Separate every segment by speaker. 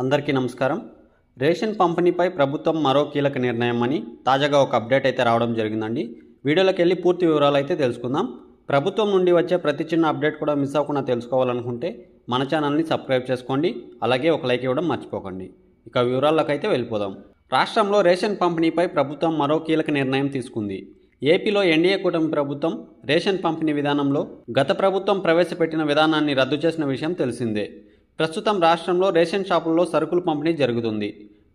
Speaker 1: అందరికీ నమస్కారం. రేషన్ పంపిణీపై ప్రభుత్వం మరో కీలక నిర్ణయం అని తాజాగా ఒక అప్డేట్ అయితే రావడం జరిగిందండి. వీడియోలోకి వెళ్ళి పూర్తి వివరాలు అయితే తెలుసుకుందాం. ప్రభుత్వం నుండి వచ్చే ప్రతి చిన్న అప్డేట్ కూడా మిస్ అవ్వకుండా తెలుసుకోవాలనుకుంటే మన ఛానల్ని సబ్స్క్రైబ్ చేసుకోండి. అలాగే ఒక లైక్ ఇవ్వడం మర్చిపోకండి. ఇక వివరాల్లోకి అయితే వెళ్ళిపోదాం. రాష్ట్రంలో రేషన్ పంపిణీపై ప్రభుత్వం మరో కీలక నిర్ణయం తీసుకుంది. ఏపీలో ఎన్డీఏ కూటమి ప్రభుత్వం రేషన్ పంపిణీ విధానంలో గత ప్రభుత్వం ప్రవేశపెట్టిన విధానాన్ని రద్దు చేసిన విషయం తెలిసిందే. ప్రస్తుతం రాష్ట్రంలో రేషన్ షాపుల్లో సరుకులు పంపిణీ జరుగుతుంది.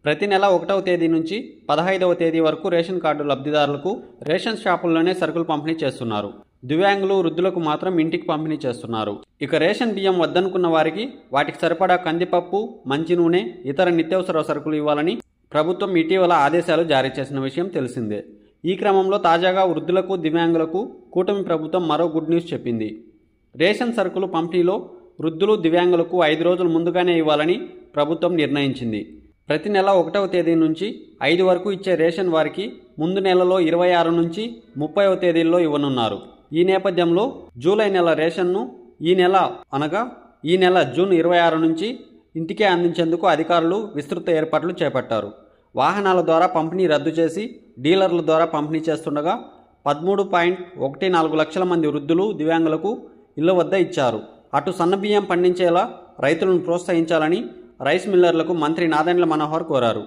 Speaker 1: ప్రతి నెల ఒకటవ తేదీ నుంచి పదహైదవ తేదీ వరకు రేషన్ కార్డు లబ్ధిదారులకు రేషన్ షాపుల్లోనే సరుకులు పంపిణీ చేస్తున్నారు. దివ్యాంగులు వృద్ధులకు మాత్రం ఇంటికి పంపిణీ చేస్తున్నారు. ఇక రేషన్ బియ్యం వద్దనుకున్న వారికి వాటికి సరిపడా కందిపప్పు మంచి నూనె ఇతర నిత్యావసర సరుకులు ఇవ్వాలని ప్రభుత్వం ఇటీవల ఆదేశాలు జారీ చేసిన విషయం తెలిసిందే. ఈ క్రమంలో తాజాగా వృద్ధులకు దివ్యాంగులకు కూటమి ప్రభుత్వం మరో గుడ్ న్యూస్ చెప్పింది. రేషన్ సరుకులు పంపిణీలో వృద్ధులు దివ్యాంగులకు ఐదు రోజులు ముందుగానే ఇవ్వాలని ప్రభుత్వం నిర్ణయించింది. ప్రతి నెల ఒకటవ తేదీ నుంచి ఐదు వరకు ఇచ్చే రేషన్ వారికి ముందు నెలలో ఇరవై ఆరు నుంచి ముప్పైవ తేదీల్లో ఇవ్వనున్నారు. ఈ నేపథ్యంలో జూలై నెల రేషన్ను ఈ నెల అనగా ఈ నెల జూన్ ఇరవై ఆరు నుంచి ఇంటికే అందించేందుకు అధికారులు విస్తృత ఏర్పాట్లు చేపట్టారు. వాహనాల ద్వారా పంపిణీ రద్దు చేసి డీలర్ల ద్వారా పంపిణీ చేస్తుండగా పదమూడు పాయింట్ ఒకటి నాలుగు లక్షల మంది వృద్ధులు దివ్యాంగులకు ఇళ్ళ వద్ద ఇచ్చారు. అటు సన్నబియ్యం పండించేలా రైతులను ప్రోత్సహించాలని రైస్ మిల్లర్లకు మంత్రి నాదెండ్ల మనోహర్ కోరారు.